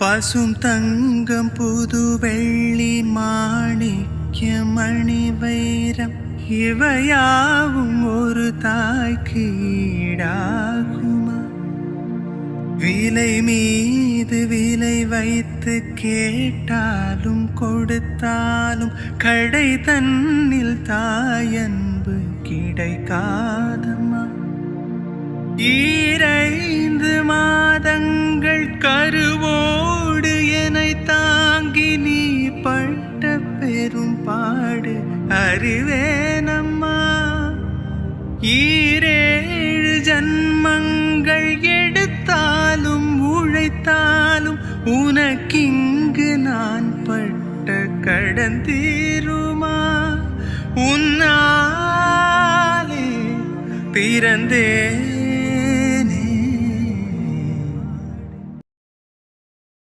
பசும் தங்கம் புது வெள்ளி மாணிக்க மணி வைரம். இவையாவும் ஒரு தாய்க்கு ஈடாகுமா விலை மீது விலை வைத்து கேட்டாலும் கொடுத்தாலும் கடை தன்னில் தாயன்பு கிடைக்காதம்மா. ஈரைந்து மாதங்கள் கரு பட்ட பெரும் பாடு அறிவேனம்மா. ஈரேழு ஜன்மங்கள் எடுத்தாலும் உழைத்தாலும் உனக்கிங்கு நான் பட்ட கடந்தீருமா உன்னாலே பிறந்தேன்